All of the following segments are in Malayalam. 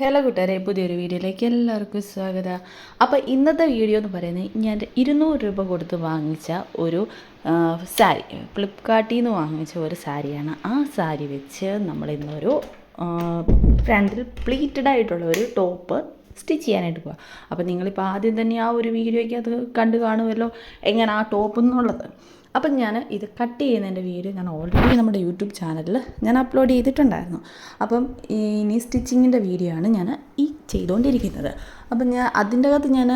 ഹലോ കൂട്ടുകാരെ പുതിയൊരു വീഡിയോയിലേക്ക് എല്ലാവർക്കും സ്വാഗതം. അപ്പോൾ ഇന്നത്തെ വീഡിയോ എന്ന് പറയുന്നത് ഞാൻ ഇരുന്നൂറ് രൂപ കൊടുത്ത് വാങ്ങിച്ച ഒരു സാരി ഫ്ലിപ്കാർട്ടിൽ നിന്ന് വാങ്ങിച്ച ഒരു സാരിയാണ്. ആ സാരി വെച്ച് നമ്മൾ ഇന്നൊരു ഫ്രണ്ടിൽ പ്ലീറ്റഡ് ആയിട്ടുള്ള ഒരു ടോപ്പ് സ്റ്റിച്ച് ചെയ്യാനായിട്ട് പോവാം. അപ്പോൾ നിങ്ങളിപ്പോൾ ആദ്യം തന്നെ ആ ഒരു വീഡിയോയ്ക്ക് അത് കണ്ടു കാണുമല്ലോ. എങ്ങനെ ആ ടോപ്പ് എന്നുള്ളത്? അപ്പം ഞാൻ ഇത് കട്ട് ചെയ്യുന്നതിന്റെ വീഡിയോ ഞാൻ ഓൾറെഡി നമ്മുടെ യൂട്യൂബ് ചാനലിൽ ഞാൻ അപ്ലോഡ് ചെയ്തിട്ടുണ്ടായിരുന്നു. അപ്പം ഇനി സ്റ്റിച്ചിങ്ങിന്റെ വീഡിയോ ആണ് ഞാൻ ഈ ചെയ്തുകൊണ്ടിരിക്കുന്നത്. അപ്പം ഞാൻ അതിന്റെ അകത്ത് ഞാൻ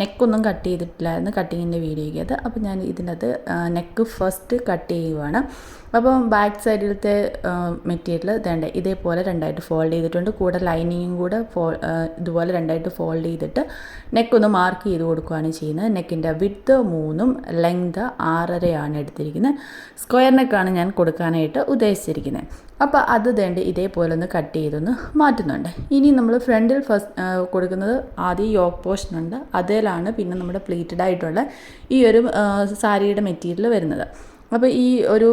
നെക്കൊന്നും കട്ട് ചെയ്തിട്ടില്ലായിരുന്നു കട്ടിങ്ങിന്റെ വീഡിയോയ്ക്കകത്ത് അപ്പം ഞാൻ ഇതിന്റെ അകത്ത് നെക്ക് ഫസ്റ്റ് കട്ട് ചെയ്യുവാണ്. അപ്പം ബാക്ക് സൈഡിലത്തെ മെറ്റീരിയൽ ഇതേണ്ട ഇതേപോലെ രണ്ടായിട്ട് ഫോൾഡ് ചെയ്തിട്ടുണ്ട്. കൂടെ ലൈനിങ്ങും കൂടെ ഫോ ഇതുപോലെ രണ്ടായിട്ട് ഫോൾഡ് ചെയ്തിട്ട് നെക്ക് ഒന്ന് മാർക്ക് ചെയ്ത് കൊടുക്കുകയാണ് ചെയ്യുന്നത്. നെക്കിന്റെ വിത്ത് മൂന്നും ലെങ്ത് ആറരയാണ് എടുത്തിരിക്കുന്നത്. സ്ക്വയർ നെക്കാണ് ഞാൻ കൊടുക്കാനായിട്ട് ഉദ്ദേശിച്ചിരിക്കുന്നത്. അപ്പോൾ അത് വേണ്ട ഇതേപോലെ ഒന്ന് കട്ട് ചെയ്തൊന്ന് മാറ്റുന്നുണ്ട്. ഇനി നമ്മൾ ഫ്രണ്ടിൽ ഫസ്റ്റ് കൊടുക്കുന്നത് ആദ്യം യോക്ക് പോർഷൻ ഉണ്ട്. അതിലാണ് പിന്നെ നമ്മുടെ പ്ലീറ്റഡ് ആയിട്ടുള്ള ഈ ഒരു സാരിയുടെ മെറ്റീരിയൽ വരുന്നത്. അപ്പോൾ ഈ ഒരു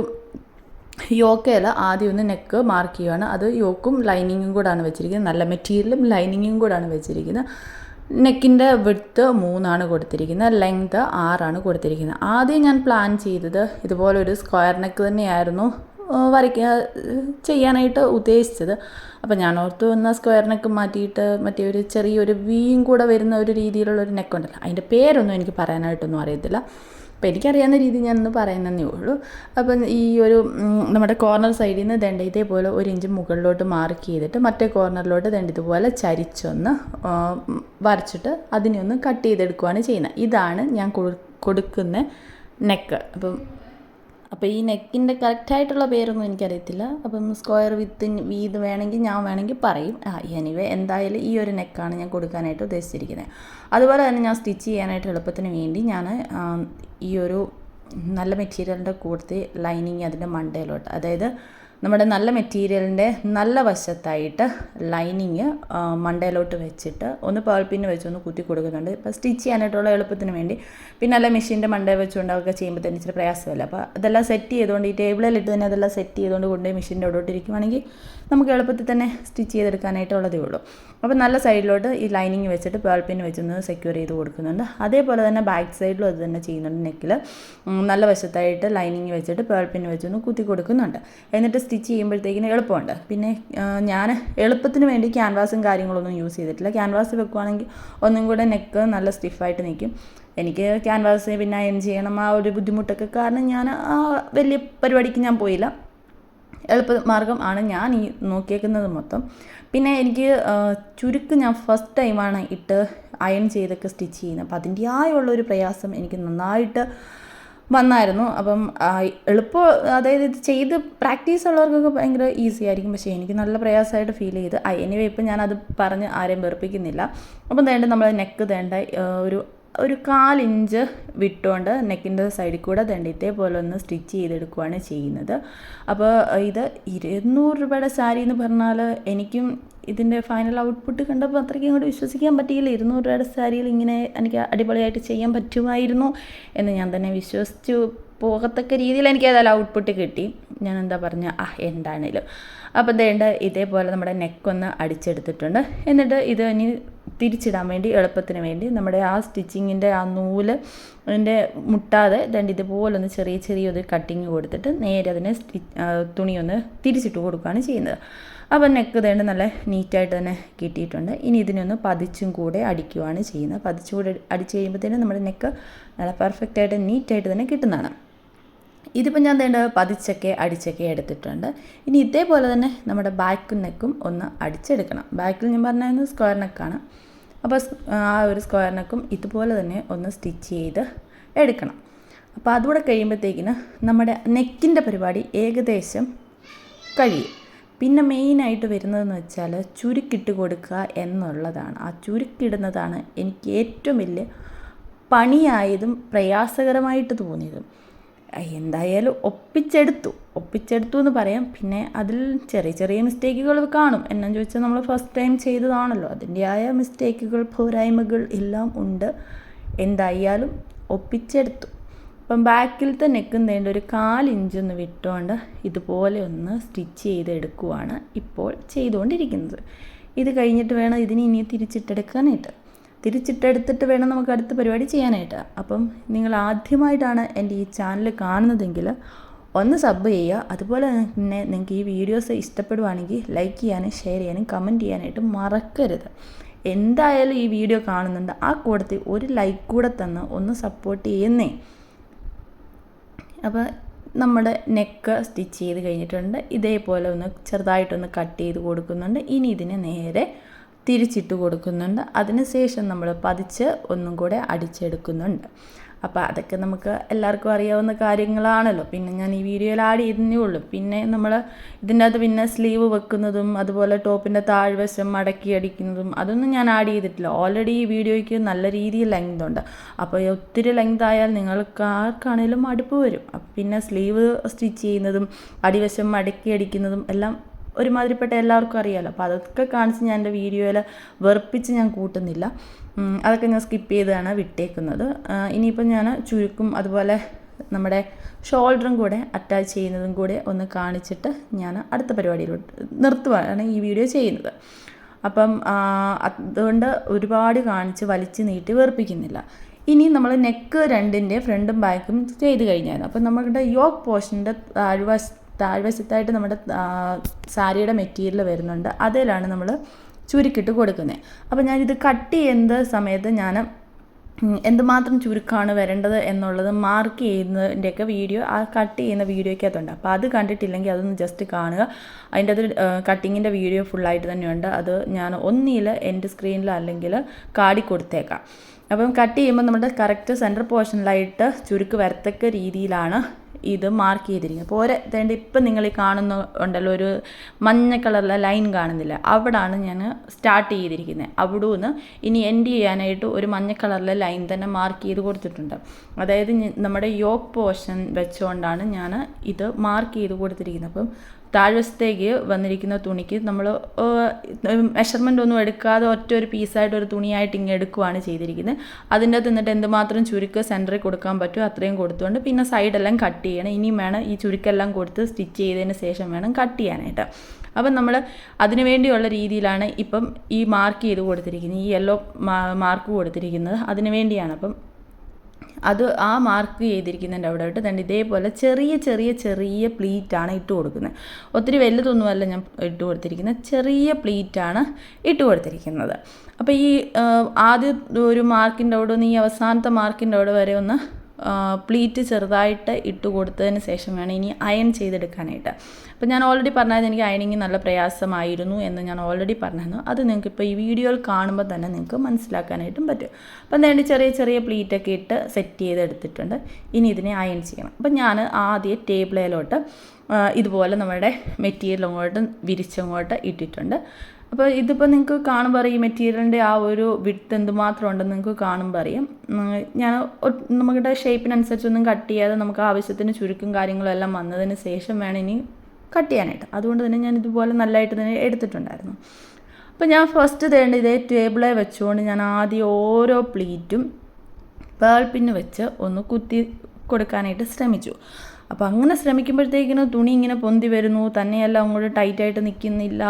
യോക്കയിൽ ആദ്യം ഒന്ന് നെക്ക് മാർക്ക് ചെയ്യുകയാണ് അത് യോക്കും ലൈനിങ്ങും കൂടാണ് വെച്ചിരിക്കുന്നത്. നല്ല മെറ്റീരിയലും ലൈനിങ്ങും കൂടാണ് വെച്ചിരിക്കുന്നത്. നെക്കിന്റെ വിട്ത്ത് മൂന്നാണ് കൊടുത്തിരിക്കുന്നത്. ലെങ്ത് ആറാണ് കൊടുത്തിരിക്കുന്നത്. ആദ്യം ഞാൻ പ്ലാൻ ചെയ്തത് ഇതുപോലൊരു സ്ക്വയർ നെക്ക് തന്നെയായിരുന്നു വരയ്ക്കുക ചെയ്യാനായിട്ട് ഉദ്ദേശിച്ചത്. അപ്പം ഞാൻ ഓർത്ത് വന്ന സ്ക്വയർ നെക്ക് മാറ്റിയിട്ട് മറ്റേ ഒരു ചെറിയൊരു വീയും കൂടെ വരുന്ന ഒരു രീതിയിലുള്ള ഒരു നെക്ക് ഉണ്ടല്ലോ. അതിന്റെ പേരൊന്നും എനിക്ക് പറയാനായിട്ടൊന്നും അറിയത്തില്ല. അപ്പോൾ എനിക്കറിയാവുന്ന രീതി ഞാനൊന്ന് പറയുന്നതേ ഉള്ളൂ. അപ്പം ഈ ഒരു നമ്മുടെ കോർണർ സൈഡിൽ നിന്ന് ദണ്ട ഇതേപോലെ ഒരു ഇഞ്ച് മുകളിലോട്ട് മാർക്ക് ചെയ്തിട്ട് മറ്റേ കോർണറിലോട്ട് ദണ്ട ഇതുപോലെ ചരിച്ചൊന്ന് വരച്ചിട്ട് അതിനെ ഒന്ന് കട്ട് ചെയ്തെടുക്കുകയാണ് ചെയ്യുന്നത്. ഇതാണ് ഞാൻ കൊടുക്കുന്ന നെക്ക് അപ്പം അപ്പോൾ ഈ നെക്കിന്റെ കറക്റ്റായിട്ടുള്ള പേരൊന്നും എനിക്കറിയത്തില്ല. അപ്പം സ്ക്വയർ വിത്ത് വീത് വേണമെങ്കിൽ ഞാൻ വേണമെങ്കിൽ പറയും. ആ എനിവേ എന്തായാലും ഈ ഒരു നെക്കാണ് ഞാൻ കൊടുക്കാനായിട്ട് ഉദ്ദേശിച്ചിരിക്കുന്നത് അതുപോലെ തന്നെ ഞാൻ സ്റ്റിച്ച് ചെയ്യാനായിട്ട് എളുപ്പത്തിന് വേണ്ടി ഞാൻ ഈ ഒരു നല്ല മെറ്റീരിയലിന്റെ കൂട്ടത്തിൽ ലൈനിങ് അതിന്റെ മണ്ടയിലോട്ട്. അതായത് നമ്മുടെ നല്ല മെറ്റീരിയലിന്റെ നല്ല വശത്തായിട്ട് ലൈനിങ് മണ്ടയിലോട്ട് വെച്ചിട്ട് ഒന്ന് പേൾ പിന്ന് വെച്ച് ഒന്ന് കുത്തി കൊടുക്കുന്നുണ്ട്. ഇപ്പോൾ സ്റ്റിച്ച് ചെയ്യാനായിട്ടുള്ള എളുപ്പത്തിന് വേണ്ടി. പിന്നെ അല്ല മെഷീന്റെ മണ്ടയിൽ വെച്ചുകൊണ്ട് അതൊക്കെ ചെയ്യുമ്പോൾ തന്നെ ഇച്ചിരി പ്രയാസമല്ല? അപ്പോൾ അതെല്ലാം സെറ്റ് ചെയ്തുകൊണ്ട് ഈ ടേബിളിലിട്ട് തന്നെ അതെല്ലാം സെറ്റ് ചെയ്തുകൊണ്ട് കൊണ്ടുപോയി മെഷീന്റെ അവിടോട്ട് ഇരിക്കുവാണെങ്കിൽ നമുക്ക് എളുപ്പത്തിൽ തന്നെ സ്റ്റിച്ച് ചെയ്തെടുക്കാനായിട്ടുള്ളതേ ഉള്ളൂ. അപ്പോൾ നല്ല സൈഡിലോട്ട് ഈ ലൈനിങ് വെച്ചിട്ട് പേൾ വെച്ച് വെച്ചൊന്ന് സെക്യൂർ ചെയ്ത് കൊടുക്കുന്നുണ്ട്. അതേപോലെ തന്നെ ബാക്ക് സൈഡിലും അത് തന്നെ ചെയ്യുന്നുണ്ട് നെക്കിൽ. നല്ല വശത്തായിട്ട് ലൈനിങ് വെച്ചിട്ട് പേൾ പിൻ വെച്ചൊന്ന് കുത്തി കൊടുക്കുന്നുണ്ട്. എന്നിട്ട് സ്റ്റിച്ച് ചെയ്യുമ്പോഴത്തേക്കിന് എളുപ്പമുണ്ട്. പിന്നെ ഞാൻ എളുപ്പത്തിന് വേണ്ടി ക്യാൻവാസും കാര്യങ്ങളൊന്നും യൂസ് ചെയ്തിട്ടില്ല. ക്യാൻവാസ് വെക്കുവാണെങ്കിൽ ഒന്നും കൂടെ നെക്ക് നല്ല സ്റ്റിഫായിട്ട് നിൽക്കും എനിക്ക് ക്യാൻവാസ് പിന്നെ അയൺ ചെയ്യണം ആ ഒരു ബുദ്ധിമുട്ടൊക്കെ കാരണം ഞാൻ ആ വലിയ പരിപാടിക്ക് ഞാൻ പോയില്ല. എളുപ്പ മാർഗം ആണ് ഞാൻ ഈ നോക്കിയേക്കുന്നത് മൊത്തം. പിന്നെ എനിക്ക് ചുരുക്ക് ഞാൻ ഫസ്റ്റ് ടൈമാണ് ഇട്ട് അയൺ ചെയ്തൊക്കെ സ്റ്റിച്ച് ചെയ്യുന്നത്. അപ്പം അതിന്റെ ഒരു പ്രയാസം എനിക്ക് നന്നായിട്ട് വന്നായിരുന്നു. അപ്പം എളുപ്പം അതായത് ഇത് ചെയ്ത് പ്രാക്ടീസ് ഉള്ളവർക്കൊക്കെ ഭയങ്കര ഈസി ആയിരിക്കും. പക്ഷേ എനിക്ക് നല്ല പ്രയാസമായിട്ട് ഫീൽ ചെയ്ത്. എനിവേ ഇപ്പം ഞാനത് പറഞ്ഞ് ആരെയും വെറുപ്പിക്കുന്നില്ല. അപ്പം വേണ്ട നമ്മൾ നെക്ക് വേണ്ട ഒരു ഒരു കാലിഞ്ച് വിട്ടുകൊണ്ട് നെക്കിന്റെ സൈഡിൽ കൂടെ ദണ്ട് ഇതേപോലെ ഒന്ന് സ്റ്റിച്ച് ചെയ്തെടുക്കുകയാണ് ചെയ്യുന്നത്. അപ്പോൾ ഇത് ഇരുന്നൂറ് രൂപയുടെ സാരി എന്ന് പറഞ്ഞാൽ എനിക്കും ഇതിന്റെ ഫൈനൽ ഔട്ട്പുട്ട് കണ്ടപ്പോൾ അത്രയ്ക്കും അങ്ങോട്ട് വിശ്വസിക്കാൻ പറ്റിയില്ല. ഇരുന്നൂറ് രൂപയുടെ സാരിയിൽ ഇങ്ങനെ എനിക്ക് അടിപൊളിയായിട്ട് ചെയ്യാൻ പറ്റുമായിരുന്നു എന്ന് ഞാൻ തന്നെ വിശ്വസിച്ചു. പോകത്തക്ക രീതിയിൽ എനിക്ക് ഏതായാലും ഔട്ട്പുട്ട് കിട്ടി. ഞാൻ എന്താ പറഞ്ഞ? ആ എന്താണേലും. അപ്പം ദേണ്ട ഇതേപോലെ നമ്മുടെ നെക്കൊന്ന് അടിച്ചെടുത്തിട്ടുണ്ട്. എന്നിട്ട് ഇത് ഇനി തിരിച്ചിടാൻ വേണ്ടി എളുപ്പത്തിന് വേണ്ടി നമ്മുടെ ആ സ്റ്റിച്ചിങ്ങിന്റെ ആ നൂൽ അതിന്റെ മുട്ടാതെ ദണ്ട് ഇതുപോലെ ഒന്ന് ചെറിയ ചെറിയ ഒരു കട്ടിങ് കൊടുത്തിട്ട് നേരെ അതിനെ തുണിയൊന്ന് തിരിച്ചിട്ട് കൊടുക്കുകയാണ് ചെയ്യുന്നത്. അപ്പം നെക്ക് ദേണ്ട് നല്ല നീറ്റായിട്ട് തന്നെ കിട്ടിയിട്ടുണ്ട്. ഇനി ഇതിനൊന്ന് പതിച്ചും കൂടെ അടിക്കുകയാണ് ചെയ്യുന്നത്. പതിച്ചും കൂടെ അടിച്ച് കഴിയുമ്പോഴത്തേനും നമ്മുടെ നെക്ക് നല്ല പെർഫെക്റ്റായിട്ട് നീറ്റായിട്ട് തന്നെ കിട്ടുന്നതാണ്. ഇതിപ്പോൾ ഞാൻ വേണ്ട പതിച്ചൊക്കെ അടിച്ചൊക്കെ എടുത്തിട്ടുണ്ട്. ഇനി ഇതേപോലെ തന്നെ നമ്മുടെ ബാക്കും നെക്കും ഒന്ന് അടിച്ചെടുക്കണം. ബാക്കിൽ ഞാൻ പറഞ്ഞത് സ്ക്വയർ നെക്കാണ് അപ്പോൾ ആ ഒരു സ്ക്വയർ നെക്കും ഇതുപോലെ തന്നെ ഒന്ന് സ്റ്റിച്ച് ചെയ്ത് എടുക്കണം. അപ്പോൾ അതുകൂടെ കഴിയുമ്പോഴത്തേക്കിന് നമ്മുടെ നെക്കിന്റെ പരിപാടി ഏകദേശം കഴിയും. പിന്നെ മെയിനായിട്ട് വരുന്നതെന്ന് വെച്ചാൽ ചുരുക്കിട്ട് കൊടുക്കുക എന്നുള്ളതാണ്. ആ ചുരുക്കിടുന്നതാണ് എനിക്ക് ഏറ്റവും വലിയ പണിയായതും പ്രയാസകരമായിട്ട് തോന്നിയതും. എന്തായാലും ഒപ്പിച്ചെടുത്തു. ഒപ്പിച്ചെടുത്തു എന്ന് പറയാം. പിന്നെ അതിൽ ചെറിയ ചെറിയ മിസ്റ്റേക്കുകൾ കാണും. എന്നാന്ന് ചോദിച്ചാൽ നമ്മൾ ഫസ്റ്റ് ടൈം ചെയ്തതാണല്ലോ. അതിന്റെയായ മിസ്റ്റേക്കുകൾ പോരായ്മകൾ എല്ലാം ഉണ്ട്. എന്തായാലും ഒപ്പിച്ചെടുത്തു. അപ്പം ബാക്കിൽ തന്നെ വേണ്ട ഒരു കാലിഞ്ചൊന്ന് വിട്ടുകൊണ്ട് ഇതുപോലെ ഒന്ന് സ്റ്റിച്ച് ചെയ്തെടുക്കുവാണ് ഇപ്പോൾ ചെയ്തുകൊണ്ടിരിക്കുന്നത്. ഇത് കഴിഞ്ഞിട്ട് വേണം ഇതിന് ഇനി തിരിച്ചിട്ടെടുക്കാനായിട്ട്. തിരിച്ചിട്ടെടുത്തിട്ട് വേണം നമുക്ക് അടുത്ത പരിപാടി ചെയ്യാനായിട്ട്. അപ്പം നിങ്ങൾ ആദ്യമായിട്ടാണ് എന്റെ ഈ ചാനൽ കാണുന്നതെങ്കിൽ ഒന്ന് സബ് ചെയ്യുക. അതുപോലെ തന്നെ നിങ്ങൾക്ക് ഈ വീഡിയോസ് ഇഷ്ടപ്പെടുവാണെങ്കിൽ ലൈക്ക് ചെയ്യാനും ഷെയർ ചെയ്യാനും കമന്റ് ചെയ്യാനായിട്ട് മറക്കരുത്. എന്തായാലും ഈ വീഡിയോ കാണുന്നുണ്ട്. ആ കൂടത്തിൽ ഒരു ലൈക്ക് കൂടെ തന്ന് ഒന്ന് സപ്പോർട്ട് ചെയ്യുന്നേ. അപ്പോൾ നമ്മുടെ നെക്ക് സ്റ്റിച്ച് ചെയ്ത് കഴിഞ്ഞിട്ടുണ്ട്. ഇതേപോലെ ഒന്ന് ചെറുതായിട്ടൊന്ന് കട്ട് ചെയ്ത് കൊടുക്കുന്നുണ്ട്. ഇനി ഇതിനെ നേരെ തിരിച്ചിട്ട് കൊടുക്കുന്നുണ്ട്. അതിനുശേഷം നമ്മൾ പതിച്ച് ഒന്നും കൂടെ അടിച്ചെടുക്കുന്നുണ്ട്. അപ്പോൾ അതൊക്കെ നമുക്ക് എല്ലാവർക്കും അറിയാവുന്ന കാര്യങ്ങളാണല്ലോ. പിന്നെ ഞാൻ ഈ വീഡിയോയിൽ ആഡ് ചെയ്തേ ഉള്ളൂ. പിന്നെ നമ്മൾ ഇതിന്റെ അകത്ത് പിന്നെ സ്ലീവ് വെക്കുന്നതും അതുപോലെ ടോപ്പിന്റെ താഴ്വശം മടക്കി അടിക്കുന്നതും അതൊന്നും ഞാൻ ആഡ് ചെയ്തിട്ടില്ല. ഓൾറെഡി ഈ വീഡിയോയ്ക്ക് നല്ല രീതിയിൽ ലെങ്ത് ഉണ്ട്. അപ്പോൾ ഒത്തിരി ലെങ്ത് ആയാൽ നിങ്ങൾക്ക് ആർക്കാണേലും മടുപ്പ് വരും. പിന്നെ സ്ലീവ് സ്റ്റിച്ച് ചെയ്യുന്നതും അടിവശം മടക്കി അടിക്കുന്നതും എല്ലാം ഒരുമാതിരിപ്പെട്ട എല്ലാവർക്കും അറിയാമല്ലോ അപ്പോൾ അതൊക്കെ കാണിച്ച് ഞാൻ എന്റെ വീഡിയോയിൽ വെറുപ്പിച്ച് ഞാൻ കൂട്ടുന്നില്ല. അതൊക്കെ ഞാൻ സ്കിപ്പ് ചെയ്താണ് വിട്ടേക്കുന്നത്. ഇനിയിപ്പോൾ ഞാൻ ചുരുക്കും അതുപോലെ നമ്മുടെ ഷോൾഡറും കൂടെ അറ്റാച്ച് ചെയ്യുന്നതും കൂടെ ഒന്ന് കാണിച്ചിട്ട് ഞാൻ അടുത്ത പരിപാടിയിലോട്ട് നിർത്തുവാണ് ഈ വീഡിയോ ചെയ്യുന്നത്. അപ്പം അതുകൊണ്ട് ഒരുപാട് കാണിച്ച് വലിച്ച് നീട്ടി വേർപ്പിക്കുന്നില്ല ഇനി നമ്മൾ നെക്ക് രണ്ടിന്റെ ഫ്രണ്ടും ബാക്കും ചെയ്ത് കഴിഞ്ഞായിരുന്നു. അപ്പം നമ്മുടെ യോക്ക് പോർഷന്റെ താഴ്വശ താഴ്വശത്തായിട്ട് നമ്മുടെ സാരിയുടെ മെറ്റീരിയൽ വരുന്നുണ്ട്. അതിലാണ് നമ്മൾ ചുരുക്കിട്ട് കൊടുക്കുന്നത് അപ്പോൾ ഞാനിത് കട്ട് ചെയ്യുന്ന സമയത്ത് ഞാൻ എന്തുമാത്രം ചുരുക്കമാണ് വരേണ്ടത് എന്നുള്ളത് മാർക്ക് ചെയ്യുന്നതിന്റെയൊക്കെ വീഡിയോ ആ കട്ട് ചെയ്യുന്ന വീഡിയോയ്ക്കകത്തുണ്ട്. അപ്പോൾ അത് കണ്ടിട്ടില്ലെങ്കിൽ അതൊന്ന് ജസ്റ്റ് കാണുക. അതിന്റെ അത് കട്ടിങ്ങിന്റെ വീഡിയോ ഫുള്ളായിട്ട് തന്നെയുണ്ട്. അത് ഞാൻ ഒന്നിൽ എന്റെ സ്ക്രീനിൽ അല്ലെങ്കിൽ കാടി കൊടുത്തേക്കാം. അപ്പം കട്ട് ചെയ്യുമ്പോൾ നമ്മുടെ കറക്റ്റ് സെന്റർ പോർഷനിലായിട്ട് ചുരുക്ക് വരത്തക്ക രീതിയിലാണ് ഇത് മാർക്ക് ചെയ്തിരിക്കുന്നത്. അപ്പോൾ ഒരേ തേണ്ട ഇപ്പം നിങ്ങൾ ഈ കാണുന്ന ഉണ്ടല്ലോ ഒരു മഞ്ഞ കളറിലെ ലൈൻ കാണുന്നില്ല. അവിടാണ് ഞാൻ സ്റ്റാർട്ട് ചെയ്തിരിക്കുന്നത് അവിടെ നിന്ന് ഇനി എൻഡ് ചെയ്യാനായിട്ട് ഒരു മഞ്ഞ കളറിലെ ലൈൻ തന്നെ മാർക്ക് ചെയ്ത് കൊടുത്തിട്ടുണ്ട്. അതായത് നമ്മുടെ യോക്ക് പോർഷൻ വെച്ചുകൊണ്ടാണ് ഞാൻ ഇത് മാർക്ക് ചെയ്ത് കൊടുത്തിരിക്കുന്നത്. അപ്പം താഴ്വശത്തേക്ക് വന്നിരിക്കുന്ന തുണിക്ക് നമ്മൾ മെഷർമെന്റ് ഒന്നും എടുക്കാതെ ഒറ്റ ഒരു പീസായിട്ട് ഒരു തുണിയായിട്ട് ഇങ്ങനെ എടുക്കുകയാണ് ചെയ്തിരിക്കുന്നത്. അതിന്റെ അകത്ത് നിന്നിട്ട് എന്തുമാത്രം ചുരുക്ക് സെന്ററിൽ കൊടുക്കാൻ പറ്റുമോ അത്രയും കൊടുത്തുകൊണ്ട് പിന്നെ സൈഡെല്ലാം കട്ട് ചെയ്യണം. ഇനിയും വേണം ഈ ചുരുക്കെല്ലാം കൊടുത്ത് സ്റ്റിച്ച് ചെയ്തതിന് ശേഷം വേണം കട്ട് ചെയ്യാനായിട്ട്. അപ്പം നമ്മൾ അതിനു വേണ്ടിയുള്ള രീതിയിലാണ് ഇപ്പം ഈ മാർക്ക് ചെയ്ത് കൊടുത്തിരിക്കുന്നത്. ഈ യെല്ലോ മാർക്ക് കൊടുത്തിരിക്കുന്നത്. അതിനു വേണ്ടിയാണ് അപ്പം അത് ആ മാർക്ക് ചെയ്തിരിക്കുന്നതിന്റെ അവിടെ ഇട്ട് തന്നെ ഇതേപോലെ ചെറിയ ചെറിയ ചെറിയ പ്ലീറ്റാണ് ഇട്ട് കൊടുക്കുന്നത്. ഒത്തിരി വലുതൊന്നുമല്ല ഞാൻ ഇട്ട് കൊടുത്തിരിക്കുന്നത്. ചെറിയ പ്ലീറ്റാണ് ഇട്ട് കൊടുത്തിരിക്കുന്നത്. അപ്പോൾ ഈ ആദ്യ ഒരു മാർക്കിന്റെ അവിടെ നിന്ന് ഈ അവസാനത്തെ മാർക്കിന്റെ അവിടെ വരെ ഒന്ന് പ്ലീറ്റ് ചെറുതായിട്ട് ഇട്ട് കൊടുത്തതിന് ശേഷം വേണം ഇനി അയൺ ചെയ്തെടുക്കാനായിട്ട്. അപ്പോൾ ഞാൻ ഓൾറെഡി പറഞ്ഞത് എനിക്ക് അയണിങ് നല്ല പ്രയാസമായിരുന്നു എന്ന് ഞാൻ ഓൾറെഡി പറഞ്ഞിരുന്നു. അത് നിങ്ങൾക്ക് ഇപ്പോൾ ഈ വീഡിയോയിൽ കാണുമ്പോൾ തന്നെ നിങ്ങൾക്ക് മനസ്സിലാക്കാനായിട്ടും പറ്റും. അപ്പം എന്തായാലും ചെറിയ ചെറിയ പ്ലീറ്റൊക്കെ ഇട്ട് സെറ്റ് ചെയ്തെടുത്തിട്ടുണ്ട്. ഇനി ഇതിനെ അയൺ ചെയ്യണം. അപ്പം ഞാൻ ആദ്യം ടേബിളിലോട്ട് ഇതുപോലെ നമ്മുടെ മെറ്റീരിയൽ അങ്ങോട്ട് വിരിച്ചങ്ങോട്ട് ഇട്ടിട്ടുണ്ട്. അപ്പോൾ ഇതിപ്പോൾ നിങ്ങൾക്ക് കാണുമ്പോൾ അറിയാം മെറ്റീരിയലിന്റെ ആ ഒരു വിട്ട് എന്തുമാത്രം ഉണ്ടെന്ന് നിങ്ങൾക്ക് കാണുമ്പോൾ അറിയാം. ഞാൻ നമ്മുടെ ഷേപ്പിനനുസരിച്ചൊന്നും കട്ട് ചെയ്യാതെ നമുക്ക് ആവശ്യത്തിന് ചുരുക്കും കാര്യങ്ങളും എല്ലാം വന്നതിന് ശേഷം വേണം ഇനി കട്ട് ചെയ്യാനായിട്ട്. അതുകൊണ്ട് തന്നെ ഞാൻ ഇതുപോലെ നല്ലതായിട്ട് തന്നെ എടുത്തിട്ടുണ്ടായിരുന്നു. അപ്പോൾ ഞാൻ ഫസ്റ്റ് തേണ്ട ഇതേ ടേബിളെ വെച്ചുകൊണ്ട് ഞാൻ ആദ്യം ഓരോ പ്ലീറ്റും പേൾ പിന്ന് വെച്ച് ഒന്ന് കുത്തി കൊടുക്കാനായിട്ട് ശ്രമിച്ചു. അപ്പോൾ അങ്ങനെ ശ്രമിക്കുമ്പോഴത്തേക്കിനും തുണി ഇങ്ങനെ പൊന്തി വരുന്നു. തന്നെയല്ല അങ്ങോട്ട് ടൈറ്റായിട്ട് നിൽക്കുന്നില്ല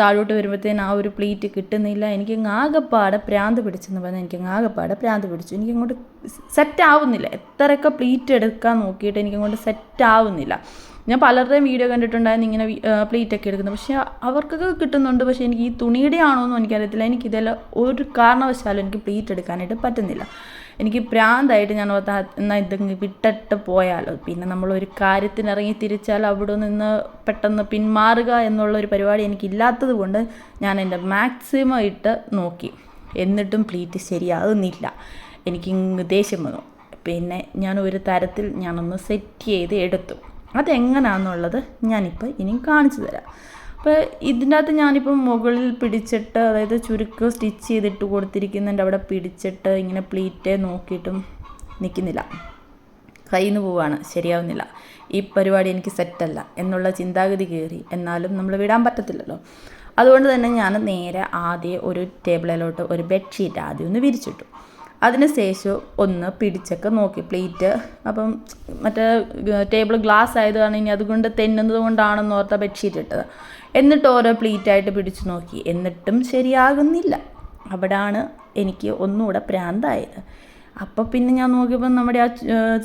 താഴോട്ട് വരുമ്പോഴത്തേന് ആ ഒരു പ്ലീറ്റ് കിട്ടുന്നില്ല. എനിക്ക് ആകെപ്പാടെ പ്രാന്ത് പിടിച്ചെന്ന് പറഞ്ഞാൽ എനിക്ക് ആകെപ്പാടെ പ്രാന്ത് പിടിച്ചു. എനിക്ക് അങ്ങോട്ട് സെറ്റ് ആവുന്നില്ല. എത്രയൊക്കെ പ്ലീറ്റ് എടുക്കാൻ നോക്കിയിട്ട് എനിക്ക് അങ്ങോട്ട് സെറ്റ് ആവുന്നില്ല. ഞാൻ പലരുടെയും വീഡിയോ കണ്ടിട്ടുണ്ടായിരുന്നു ഇങ്ങനെ പ്ലീറ്റ് ഒക്കെ എടുക്കുന്നത്. പക്ഷേ അവർക്കൊക്കെ കിട്ടുന്നുണ്ട്. പക്ഷേ എനിക്ക് ഈ തുണിയുടെ ആണോ എന്നും എനിക്കറിയത്തില്ല. എനിക്കിതെല്ലാം ഒരു കാരണവശാലും എനിക്ക് പ്ലീറ്റ് എടുക്കാനായിട്ട് പറ്റുന്നില്ല. എനിക്ക് പ്രാന്തായിട്ട് ഞാൻ എന്നാൽ ഇതെങ്കിൽ വിട്ടിട്ട് പോയാലോ? പിന്നെ നമ്മളൊരു കാര്യത്തിന് ഇറങ്ങി തിരിച്ചാൽ അവിടെ നിന്ന് പെട്ടെന്ന് പിന്മാറുക എന്നുള്ള ഒരു പരിപാടി എനിക്കില്ലാത്തത് കൊണ്ട് ഞാൻ എന്റെ മാക്സിമം ഇട്ട് നോക്കി. എന്നിട്ടും പ്ലീറ്റ് ശരിയാകുന്നില്ല. എനിക്ക് ദേഷ്യം വന്നു. പിന്നെ ഞാൻ ഒരു തരത്തിൽ ഞാനൊന്ന് സെറ്റ് ചെയ്ത് എടുത്തു. അതെങ്ങനെയാണെന്നുള്ളത് ഞാനിപ്പോൾ ഇനി കാണിച്ചു തരാം. അപ്പോൾ ഇതിനകത്ത് ഞാനിപ്പോൾ ഞാനിപ്പം മുകളിൽ പിടിച്ചിട്ട് അതായത് ചുരുക്ക് സ്റ്റിച്ച് ചെയ്തിട്ട് കൊടുത്തിരിക്കുന്നുണ്ട്. അവിടെ പിടിച്ചിട്ട് ഇങ്ങനെ പ്ലീറ്റ് നോക്കിയിട്ടും നിൽക്കുന്നില്ല കയ്യിൽ നിന്ന് പോവാണ് ശരിയാവുന്നില്ല. ഈ പരിപാടി എനിക്ക് സെറ്റല്ല എന്നുള്ള ചിന്താഗതി കയറി. എന്നാലും നമ്മൾ വിടാൻ പറ്റത്തില്ലല്ലോ. അതുകൊണ്ട് തന്നെ ഞാൻ നേരെ ആദ്യം ഒരു ടേബിളിലോട്ട് ഒരു ബെഡ്ഷീറ്റ് ആദ്യം ഒന്ന് വിരിച്ചിട്ടു. അതിന് ശേഷം ഒന്ന് പിടിച്ചൊക്കെ നോക്കി പ്ലേറ്റ്. അപ്പം മറ്റേ ടേബിൾ ഗ്ലാസ് ആയതാണ് ഇനി അതുകൊണ്ട് തെന്നുന്നത് കൊണ്ടാണെന്ന് ഓർത്ത ബെഡ്ഷീറ്റ് ഇട്ടത്. എന്നിട്ട് ഓരോ പ്ലേറ്റായിട്ട് പിടിച്ചു നോക്കി. എന്നിട്ടും ശരിയാകുന്നില്ല. അവിടാണ് എനിക്ക് ഒന്നുകൂടെ പ്രാന്തായത്. അപ്പോൾ പിന്നെ ഞാൻ നോക്കിയപ്പോൾ നമ്മുടെ ആ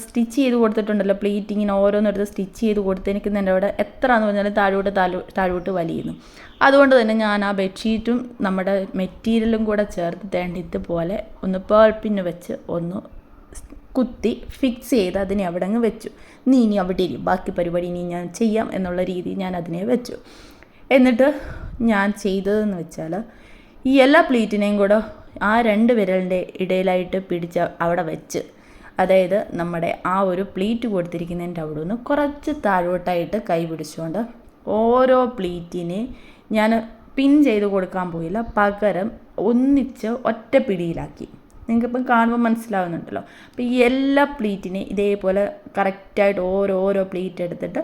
സ്റ്റിച്ച് ചെയ്ത് കൊടുത്തിട്ടുണ്ടല്ലോ പ്ലേറ്റ് ഇങ്ങനെ ഓരോന്നെടുത്ത് സ്റ്റിച്ച് ചെയ്ത് കൊടുത്ത് എനിക്ക് എന്റെ അവിടെ എത്ര എന്ന് പറഞ്ഞാലും താഴോട്ട് താഴോ താഴോട്ട് വലിയുന്നു. അതുകൊണ്ട് തന്നെ ഞാൻ ആ ബെഡ്ഷീറ്റും നമ്മുടെ മെറ്റീരിയലും കൂടെ ചേർത്ത് തേണ്ടി ഇതുപോലെ ഒന്ന് പേൾ പിന്ന് വെച്ച് ഒന്ന് കുത്തി ഫിക്സ് ചെയ്ത് അതിനെ അവിടെ അങ്ങ് വെച്ചു. നീ ഇനി അവിടെ ഇരി. ബാക്കി പരിപാടി ഇനി ഞാൻ ചെയ്യാം എന്നുള്ള രീതിയിൽ ഞാൻ അതിനെ വെച്ചു. എന്നിട്ട് ഞാൻ ചെയ്തതെന്ന് വെച്ചാൽ ഈ എല്ലാ പ്ലീറ്റിനെയും കൂടെ ആ രണ്ട് വിരലിന്റെ ഇടയിലായിട്ട് പിടിച്ച് അവിടെ വെച്ച് അതായത് നമ്മുടെ ആ ഒരു പ്ലീറ്റ് കൊടുത്തിരിക്കുന്നതിന്റെ അവിടെ നിന്ന് കുറച്ച് താഴോട്ടായിട്ട് കൈ പിടിച്ചുകൊണ്ട് ഓരോ പ്ലീറ്റിനെ ഞാൻ പിൻ ചെയ്ത് കൊടുക്കാൻ പോയില്ല. പകരം ഒന്നിച്ച് ഒറ്റ പിടിയിലാക്കി. നിങ്ങൾക്കിപ്പം കാണുമ്പോൾ മനസ്സിലാവുന്നുണ്ടല്ലോ. അപ്പോൾ ഈ എല്ലാ പ്ലീറ്റിനെയും ഇതേപോലെ കറക്റ്റായിട്ട് ഓരോരോ പ്ലീറ്റ് എടുത്തിട്ട്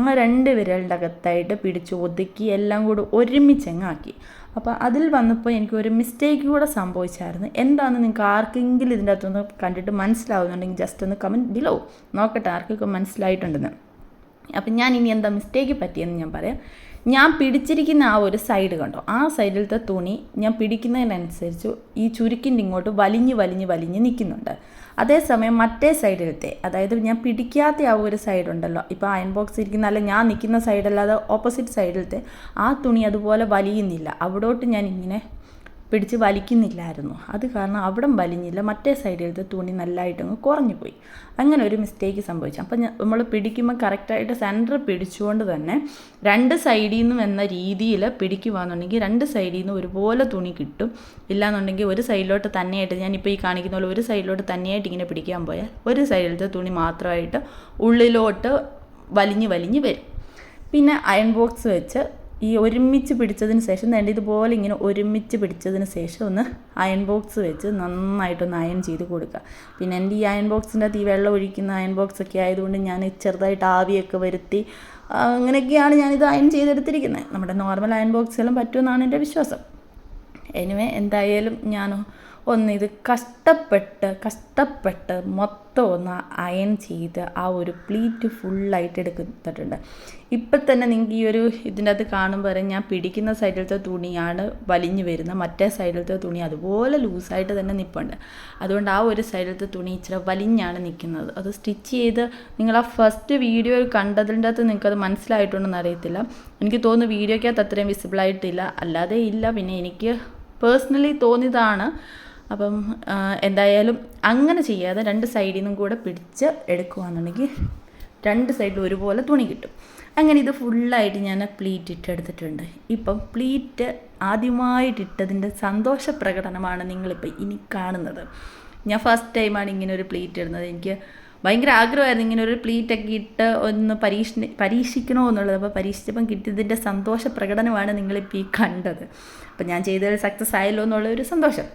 ആ രണ്ട് വിരലിന്റെ അകത്തായിട്ട് പിടിച്ച് ഒതുക്കി എല്ലാം കൂടി ഒരുമിച്ചങ്ങാക്കി. അപ്പോൾ അതിൽ വന്നപ്പോൾ എനിക്ക് ഒരു മിസ്റ്റേക്ക് കൂടെ സംഭവിച്ചായിരുന്നു. എന്താണെന്ന് നിങ്ങൾക്ക് ആർക്കെങ്കിലും ഇതിന്റെ അകത്തുനിന്ന് കണ്ടിട്ട് മനസ്സിലാവുന്നുണ്ടെങ്കിൽ ജസ്റ്റ് ഒന്ന് കമന്റ് ബിലോ നോക്കട്ടെ ആർക്കൊക്കെ മനസ്സിലായിട്ടുണ്ടെന്ന്. അപ്പം ഞാൻ ഇനി എന്താ മിസ്റ്റേക്ക് പറ്റിയെന്ന് ഞാൻ പറയാം. ഞാൻ പിടിച്ചിരിക്കുന്ന ആ ഒരു സൈഡ് കണ്ടോ? ആ സൈഡിലത്തെ തുണി ഞാൻ പിടിക്കുന്നതിനനുസരിച്ച് ഈ ചുരുക്കിന്റെ ഇങ്ങോട്ട് വലിഞ്ഞ് വലിഞ്ഞ് വലിഞ്ഞ് നിൽക്കുന്നുണ്ട്. അതേസമയം മറ്റേ സൈഡിലത്തെ അതായത് ഞാൻ പിടിക്കാത്ത ആ ഒരു സൈഡ് ഉണ്ടല്ലോ ഇപ്പോൾ അയൺ ബോക്സ് ഇരിക്കുന്ന അല്ല ഞാൻ നിൽക്കുന്ന സൈഡല്ലാതെ ഓപ്പോസിറ്റ് സൈഡിലത്തെ ആ തുണി അതുപോലെ വലിയുന്നില്ല. അവിടോട്ട് ഞാൻ ഇങ്ങനെ പിടിച്ച് വലിക്കുന്നില്ലായിരുന്നു. അത് കാരണം അവിടം വലിഞ്ഞില്ല. മറ്റേ സൈഡിലത്തെ തുണി നല്ലതായിട്ടങ്ങ് കുറഞ്ഞു പോയി. അങ്ങനെ ഒരു മിസ്റ്റേക്ക് സംഭവിച്ചു. അപ്പം നമ്മൾ പിടിക്കുമ്പോൾ കറക്റ്റായിട്ട് സെന്റർ പിടിച്ചുകൊണ്ട് തന്നെ രണ്ട് സൈഡിൽ നിന്നും എന്ന രീതിയിൽ പിടിക്കുവാന്നുണ്ടെങ്കിൽ രണ്ട് സൈഡിൽ നിന്ന് ഒരുപോലെ തുണി കിട്ടും. ഇല്ലാന്നുണ്ടെങ്കിൽ ഒരു സൈഡിലോട്ട് തന്നെയായിട്ട് ഞാനിപ്പോൾ ഈ കാണിക്കുന്ന പോലെ ഒരു സൈഡിലോട്ട് തന്നെയായിട്ട് ഇങ്ങനെ പിടിക്കാൻ പോയാൽ ഒരു സൈഡിലത്തെ തുണി മാത്രമായിട്ട് ഉള്ളിലോട്ട് വലിഞ്ഞ് വലിഞ്ഞ് വരും. പിന്നെ അയൺ ബോക്സ് വെച്ച് ഈ ഒരുമിച്ച് പിടിച്ചതിന് ശേഷം വേണ്ട ഇതുപോലെ ഇങ്ങനെ ഒരുമിച്ച് പിടിച്ചതിന് ശേഷം ഒന്ന് അയൺ ബോക്സ് വെച്ച് നന്നായിട്ടൊന്ന് അയൺ ചെയ്ത് കൊടുക്കുക. പിന്നെ എന്റെ ഈ അയൺ ബോക്സിന്റെ അകത്ത് ഈ വെള്ളം ഒഴിക്കുന്ന അയൺ ബോക്സ് ഒക്കെ ആയതുകൊണ്ട് ഞാൻ ചെറുതായിട്ട് ആവിയൊക്കെ വരുത്തി അങ്ങനെയൊക്കെയാണ് ഞാനിത് അയൺ ചെയ്തെടുത്തിരിക്കുന്നത്. നമ്മുടെ നോർമൽ അയൺ ബോക്സെല്ലാം പറ്റുമെന്നാണ് എന്റെ വിശ്വാസം. എനിവേ എന്തായാലും ഞാൻ ഒന്ന് ഇത് കഷ്ടപ്പെട്ട് കഷ്ടപ്പെട്ട് മൊത്തം ഒന്ന് അയൺ ചെയ്ത് ആ ഒരു പ്ലീറ്റ് ഫുള്ളായിട്ട് എടുത്തിട്ടുണ്ട്. ഇപ്പം തന്നെ നിങ്ങൾക്ക് ഈ ഒരു ഇതിന്റെ അത് കാണുമ്പോൾ ഞാൻ പിടിക്കുന്ന സൈഡിലത്തെ തുണിയാണ് വലിഞ്ഞു വരുന്നത്. മറ്റേ സൈഡിലത്തെ തുണി അതുപോലെ ലൂസായിട്ട് തന്നെ നിൽപ്പുണ്ട് അതുകൊണ്ട് ആ ഒരു സൈഡിലത്തെ തുണി ഇച്ചിരി വലിഞ്ഞാണ് നിൽക്കുന്നത് അത് സ്റ്റിച്ച് ചെയ്ത് നിങ്ങൾ ആ ഫസ്റ്റ് വീഡിയോ കണ്ടതിന്റെ അകത്ത് നിങ്ങൾക്കത് മനസ്സിലായിട്ടുണ്ടെന്ന് അറിയത്തില്ല. എനിക്ക് തോന്നുന്നു വീഡിയോയ്ക്കകത്ത് അത്രയും വിസിബിളായിട്ടില്ല അല്ലാതെ ഇല്ല. പിന്നെ എനിക്ക് പേഴ്സണലി തോന്നിയതാണ്. അപ്പം എന്തായാലും അങ്ങനെ ചെയ്യാതെ രണ്ട് സൈഡിൽ നിന്നും കൂടെ പിടിച്ച് എടുക്കുകയാണെന്നുണ്ടെങ്കിൽ രണ്ട് സൈഡിലും ഒരുപോലെ തുണി കിട്ടും. അങ്ങനെ ഇത് ഫുള്ളായിട്ട് ഞാൻ പ്ലീറ്റ് ഇട്ടെടുത്തിട്ടുണ്ട്. ഇപ്പം പ്ലീറ്റ് ആദ്യമായിട്ടിട്ടതിന്റെ സന്തോഷ പ്രകടനമാണ് നിങ്ങളിപ്പോൾ ഇനി കാണുന്നത്. ഞാൻ ഫസ്റ്റ് ടൈമാണ് ഇങ്ങനെ ഒരു പ്ലീറ്റ് ഇടുന്നത്. എനിക്ക് ഭയങ്കര ആഗ്രഹമായിരുന്നു ഇങ്ങനെ ഒരു പ്ലീറ്റൊക്കെ ഇട്ട് ഒന്ന് പരീക്ഷ പരീക്ഷിക്കണോ എന്നുള്ളത്. അപ്പോൾ പരീക്ഷിച്ചപ്പം കിട്ടിയതിന്റെ സന്തോഷ പ്രകടനമാണ് നിങ്ങളിപ്പോൾ ഈ കണ്ടത്. അപ്പം ഞാൻ ചെയ്തത് സക്സസ് ആയല്ലോ എന്നുള്ള ഒരു സന്തോഷം.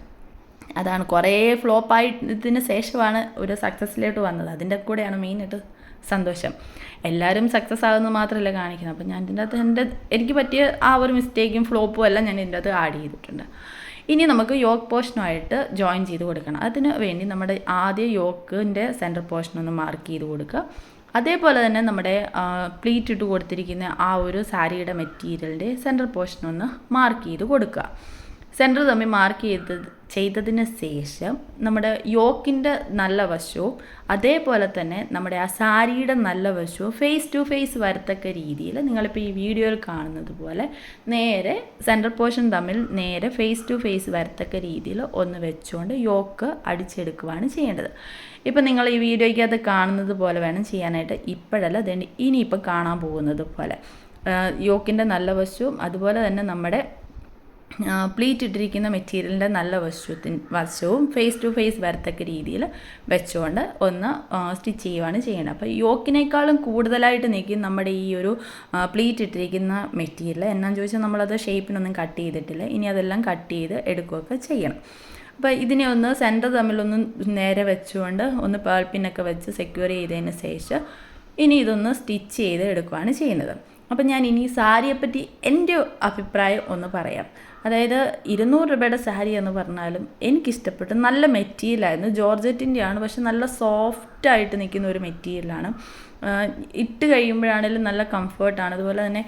അതാണ് കുറേ ഫ്ലോപ്പായതിന് ശേഷമാണ് ഒരു സക്സസ്സിലോട്ട് വന്നത്. അതിന്റെ കൂടെയാണ് മെയിനായിട്ട് സന്തോഷം. എല്ലാവരും സക്സസ് ആകുന്നത് മാത്രമല്ല കാണിക്കുന്നത്. അപ്പം ഞാൻ ഇതിന്റെ അകത്ത് എന്റെ എനിക്ക് പറ്റിയ ആ ഒരു മിസ്റ്റേക്കും ഫ്ലോപ്പും എല്ലാം ഞാൻ ഇതിന്റെ അകത്ത് ആഡ് ചെയ്തിട്ടുണ്ട്. ഇനി നമുക്ക് യോഗ പോർഷനുമായിട്ട് ജോയിൻ ചെയ്ത് കൊടുക്കണം. അതിന് വേണ്ടി നമ്മുടെ ആദ്യ യോഗിന്റെ സെന്റർ പോർഷൻ ഒന്ന് മാർക്ക് ചെയ്ത് കൊടുക്കുക. അതേപോലെ തന്നെ നമ്മുടെ പ്ലീറ്റ് ഇട്ട് കൊടുത്തിരിക്കുന്ന ആ ഒരു സാരിയുടെ മെറ്റീരിയലിന്റെ സെന്റർ പോർഷൻ ഒന്ന് മാർക്ക് ചെയ്ത് കൊടുക്കുക. സെന്റർ തമ്മിൽ മാർക്ക് ചെയ്ത് ചെയ്തതിന് ശേഷം നമ്മുടെ യോക്കിന്റെ നല്ല വശവും അതേപോലെ തന്നെ നമ്മുടെ ആ സാരിയുടെ നല്ല വശവും ഫേസ് ടു ഫേസ് വരത്തക്ക രീതിയിൽ നിങ്ങളിപ്പോൾ ഈ വീഡിയോയിൽ കാണുന്നത് പോലെ നേരെ സെന്റർ പോർഷൻ തമ്മിൽ നേരെ ഫേസ് ടു ഫേസ് വരത്തക്ക രീതിയിൽ ഒന്ന് വെച്ചുകൊണ്ട് യോക്ക് അടിച്ചെടുക്കുകയാണ് ചെയ്യേണ്ടത്. ഇപ്പം നിങ്ങൾ ഈ വീഡിയോയ്ക്കകത്ത് കാണുന്നത് പോലെ വേണം ചെയ്യാനായിട്ട്. ഇപ്പോഴല്ല ഇനിയിപ്പോൾ കാണാൻ പോകുന്നത് പോലെ. യോക്കിന്റെ നല്ല വശവും അതുപോലെ തന്നെ നമ്മുടെ പ്ലീറ്റ് ഇട്ടിരിക്കുന്ന മെറ്റീരിയലിന്റെ നല്ല വശത്തിന് വശവും ഫേസ് ടു ഫേസ് വരത്തക്ക രീതിയിൽ വെച്ചുകൊണ്ട് ഒന്ന് സ്റ്റിച്ച് ചെയ്യുകയാണ് ചെയ്യുന്നത് അപ്പോൾ യോക്കിനേക്കാളും കൂടുതലായിട്ട് നിൽക്കും നമ്മുടെ ഈ ഒരു പ്ലീറ്റ് ഇട്ടിരിക്കുന്ന മെറ്റീരിയൽ എന്നാന്ന് ചോദിച്ചാൽ നമ്മളത് ഷേപ്പിനൊന്നും കട്ട് ചെയ്തിട്ടില്ല. ഇനി അതെല്ലാം കട്ട് ചെയ്ത് എടുക്കുകയൊക്കെ ചെയ്യണം. അപ്പോൾ ഇതിനെ ഒന്ന് സെന്റർ തമ്മിലൊന്ന് നേരെ വെച്ചുകൊണ്ട് ഒന്ന് പേൾപ്പിനൊക്കെ വെച്ച് സെക്യൂർ ചെയ്തതിന് ശേഷം ഇനി ഇതൊന്ന് സ്റ്റിച്ച് ചെയ്ത് എടുക്കുകയാണ് ചെയ്യുന്നത്. അപ്പം ഞാൻ ഇനി സാരിയെപ്പറ്റി എന്റെ അഭിപ്രായം ഒന്ന് പറയാം. അതായത് ഇരുന്നൂറ് രൂപയുടെ സാരി എന്ന് പറഞ്ഞാലും എനിക്കിഷ്ടപ്പെട്ടു. നല്ല മെറ്റീരിയലായിരുന്നു. ജോർജറ്റിന്റെ ആണ് പക്ഷെ നല്ല സോഫ്റ്റായിട്ട് നിൽക്കുന്ന ഒരു മെറ്റീരിയലാണ്. ഇട്ട് കഴിയുമ്പോഴാണെങ്കിലും നല്ല കംഫേർട്ടാണ് അതുപോലെ തന്നെ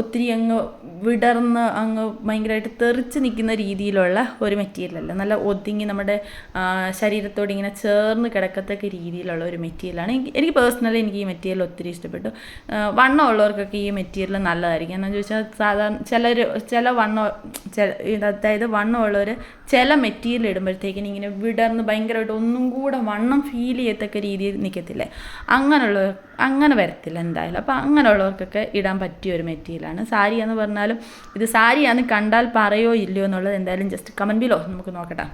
ഒത്തിരി അങ്ങ് വിടർന്ന് അങ്ങ് ഭയങ്കരമായിട്ട് തെറിച്ച് നിൽക്കുന്ന രീതിയിലുള്ള ഒരു മെറ്റീരിയലല്ല നല്ല ഒതുങ്ങി നമ്മുടെ ശരീരത്തോട് ഇങ്ങനെ ചേർന്ന് കിടക്കത്തക്ക രീതിയിലുള്ള ഒരു മെറ്റീരിയലാണ് എനിക്ക് പേഴ്സണലി എനിക്ക് ഈ മെറ്റീരിയൽ ഒത്തിരി ഇഷ്ടപ്പെട്ടു. വണ്ണം ഉള്ളവർക്കൊക്കെ ഈ മെറ്റീരിയൽ നല്ലതായിരിക്കും. എന്ന് ചോദിച്ചാൽ സാധാരണ ചിലർ ചില വണ്ണം ചില അതായത് വണ്ണമുള്ളവർ ചില മെറ്റീരിയൽ ഇടുമ്പോഴത്തേക്കിനും ഇങ്ങനെ വിടർന്ന് ഭയങ്കരമായിട്ട് ഒന്നും കൂടെ വണ്ണം ഫീൽ ചെയ്യത്തക്ക രീതിയിൽ നിൽക്കത്തില്ലേ? അങ്ങനെയുള്ള അങ്ങനെ വരത്തില്ല എന്തായാലും. അപ്പോൾ അങ്ങനെയുള്ളവർക്കൊക്കെ ഇടാൻ പറ്റിയ ഒരു മെറ്റീരിയലാണ്. സാരി എന്ന് പറഞ്ഞാലും ഇത് സാരിയാന്ന് കണ്ടാൽ പറയോ ഇല്ലയോ എന്നുള്ളത് എന്തായാലും ജസ്റ്റ് കമന്റിലോ നമുക്ക് നോക്കട്ടെ.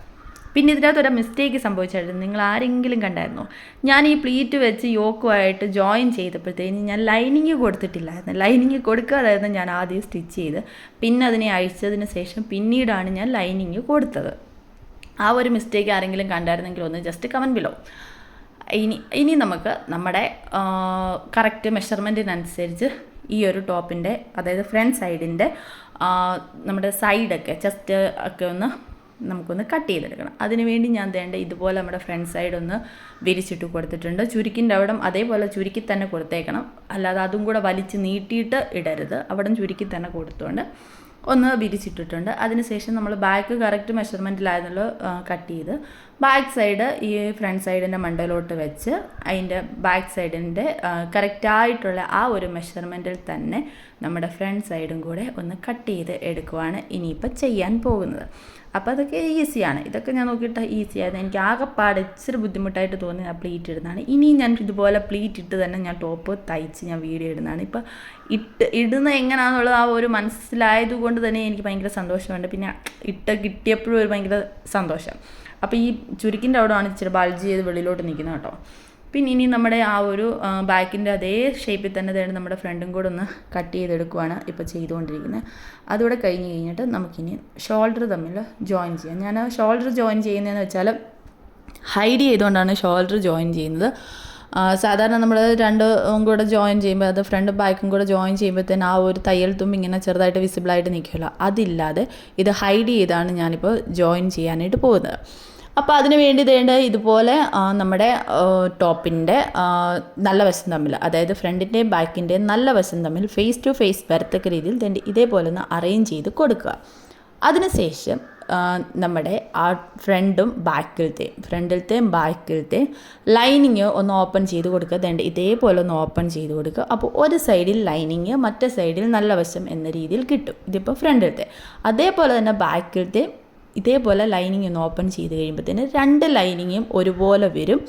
പിന്നെ ഇതിനകത്ത് ഒരു മിസ്റ്റേക്ക് സംഭവിച്ചായിരുന്നു. നിങ്ങൾ ആരെങ്കിലും കണ്ടായിരുന്നോ? ഞാൻ ഈ പ്ലീറ്റ് വെച്ച് യോക്കുമായിട്ട് ജോയിൻ ചെയ്തപ്പോഴത്തേന് ഞാൻ ലൈനിങ് കൊടുത്തിട്ടില്ലായിരുന്നു. ലൈനിങ് കൊടുക്കാതായിരുന്നു ഞാൻ ആദ്യം സ്റ്റിച്ച് ചെയ്ത്. പിന്നെ അതിനെ അഴിച്ചതിന് ശേഷം പിന്നീടാണ് ഞാൻ ലൈനിങ് കൊടുത്തത്. ആ ഒരു മിസ്റ്റേക്ക് ആരെങ്കിലും കണ്ടായിരുന്നെങ്കിൽ ഒന്ന് ജസ്റ്റ് കമന്റ് ബിലോ ഇനി ഇനി നമുക്ക് നമ്മുടെ കറക്റ്റ് മെഷർമെന്റിനനുസരിച്ച് ഈ ഒരു ടോപ്പിന്റെ അതായത് ഫ്രണ്ട് സൈഡിന്റെ നമ്മുടെ സൈഡൊക്കെ ചെസ്റ്റ് ഒക്കെ ഒന്ന് നമുക്കൊന്ന് കട്ട് ചെയ്തെടുക്കണം. അതിന് വേണ്ടി ഞാൻ വേണ്ട ഇതുപോലെ നമ്മുടെ ഫ്രണ്ട് സൈഡ് ഒന്ന് വിരിച്ചിട്ട് കൊടുത്തിട്ടുണ്ട്. ചുരുക്കിന്റെ അവിടെ അതേപോലെ ചുരുക്കി തന്നെ കൊടുത്തേക്കണം. അല്ലാതെ അതും കൂടെ വലിച്ച് നീട്ടിയിട്ട് ഇടരുത്. അവിടെ ചുരുക്കി തന്നെ കൊടുത്തുകൊണ്ട് ഒന്ന് വിരിച്ചിട്ടിട്ടുണ്ട്. അതിനുശേഷം നമ്മൾ ബാക്ക് കറക്റ്റ് മെഷർമെന്റിലായിരുന്നല്ലോ കട്ട് ചെയ്ത്. ബാക്ക് സൈഡ് ഈ ഫ്രണ്ട് സൈഡിന്റെ മണ്ടയിലോട്ട് വെച്ച് അതിന്റെ ബാക്ക് സൈഡിന്റെ കറക്റ്റായിട്ടുള്ള ആ ഒരു മെഷർമെന്റിൽ തന്നെ നമ്മുടെ ഫ്രണ്ട് സൈഡും കൂടെ ഒന്ന് കട്ട് ചെയ്ത് എടുക്കുവാണ് ഇനിയിപ്പോൾ ചെയ്യാൻ പോകുന്നത്. അപ്പോൾ അതൊക്കെ ഈസിയാണ് ഇതൊക്കെ ഞാൻ നോക്കിയിട്ട് ഈസിയായിരുന്നു എനിക്ക് ആകെപ്പാട് ഇച്ചിരി ബുദ്ധിമുട്ടായിട്ട് തോന്നി ആ പ്ലീറ്റ് ഇടുന്നതാണ്. ഇനിയും ഞാൻ ഇതുപോലെ പ്ലീറ്റ് ഇട്ട് തന്നെ ഞാൻ ടോപ്പ് തയ്ച്ച് ഞാൻ വീഡിയോ ഇടുന്നതാണ്. ഇപ്പോൾ ഇട്ട് ഇടുന്ന എങ്ങനെയാണെന്നുള്ളത് ആ ഒരു മനസ്സിലായത് കൊണ്ട് തന്നെ എനിക്ക് ഭയങ്കര സന്തോഷമുണ്ട്. പിന്നെ ഇട്ട് കിട്ടിയപ്പോഴും ഒരു ഭയങ്കര സന്തോഷം. അപ്പോൾ ഈ ചുരുക്കിന്റെ അവിടെയാണ് ഇച്ചിരി ബൾജ് ചെയ്ത് വെളിയിലോട്ട് നിൽക്കുന്നത് കേട്ടോ. പിന്നെ ഇനി നമ്മുടെ ആ ഒരു ബാക്കിന്റെ അതേ ഷേപ്പിൽ തന്നെ തന്നെ നമ്മുടെ ഫ്രണ്ടും കൂടെ ഒന്ന് കട്ട് ചെയ്തെടുക്കുവാണ് ഇപ്പോൾ ചെയ്തുകൊണ്ടിരിക്കുന്നത്. അതുകൂടെ കഴിഞ്ഞ് കഴിഞ്ഞിട്ട് നമുക്കിനി ഷോൾഡർ തമ്മിൽ ജോയിൻ ചെയ്യാം. ഞാൻ ഷോൾഡർ ജോയിൻ ചെയ്യുന്നതെന്ന് വെച്ചാൽ ഹൈഡ് ചെയ്തുകൊണ്ടാണ് ഷോൾഡർ ജോയിൻ ചെയ്യുന്നത്. സാധാരണ നമ്മൾ രണ്ടും കൂടെ ജോയിൻ ചെയ്യുമ്പോൾ അത് ഫ്രണ്ടും ബാക്കും കൂടെ ജോയിൻ ചെയ്യുമ്പോഴത്തേന് ആ ഒരു തയ്യൽ തുമ്പ് ഇങ്ങനെ ചെറുതായിട്ട് വിസിബിളായിട്ട് നിൽക്കുമല്ലോ അതില്ലാതെ ഇത് ഹൈഡ് ചെയ്താണ് ഞാനിപ്പോൾ ജോയിൻ ചെയ്യാനായിട്ട് പോകുന്നത്. അപ്പോൾ അതിന് വേണ്ടി വേണ്ട ഇതുപോലെ നമ്മുടെ ടോപ്പിന്റെ നല്ല വശം തമ്മിൽ അതായത് ഫ്രണ്ടിന്റെയും ബാക്കിന്റെയും നല്ല വശം തമ്മിൽ ഫേസ് ടു ഫേസ് വരത്തക്ക രീതിയിൽ തന്നെ ഇതേപോലെ ഒന്ന് അറേഞ്ച് ചെയ്ത് കൊടുക്കുക. അതിനുശേഷം നമ്മുടെ ആ ഫ്രണ്ടും ബാക്കിലത്തെയും ഫ്രണ്ടിലത്തെയും ബാക്കിലത്തെയും ലൈനിങ് ഒന്ന് ഓപ്പൺ ചെയ്ത് കൊടുക്കുക. തേണ്ട ഇതേപോലെ ഒന്ന് ഓപ്പൺ ചെയ്ത് കൊടുക്കുക. അപ്പോൾ ഒരു സൈഡിൽ ലൈനിങ് മറ്റേ സൈഡിൽ നല്ല വശം എന്ന രീതിയിൽ കിട്ടും. ഇതിപ്പോൾ ഫ്രണ്ടിലത്തെ അതേപോലെ തന്നെ ബാക്കിലത്തെ ഇതേപോലെ ലൈനിങ് ഒന്ന് ഓപ്പൺ ചെയ്ത് കഴിയുമ്പോഴത്തേന് രണ്ട് ലൈനിങ്ങും ഒരുപോലെ വരും.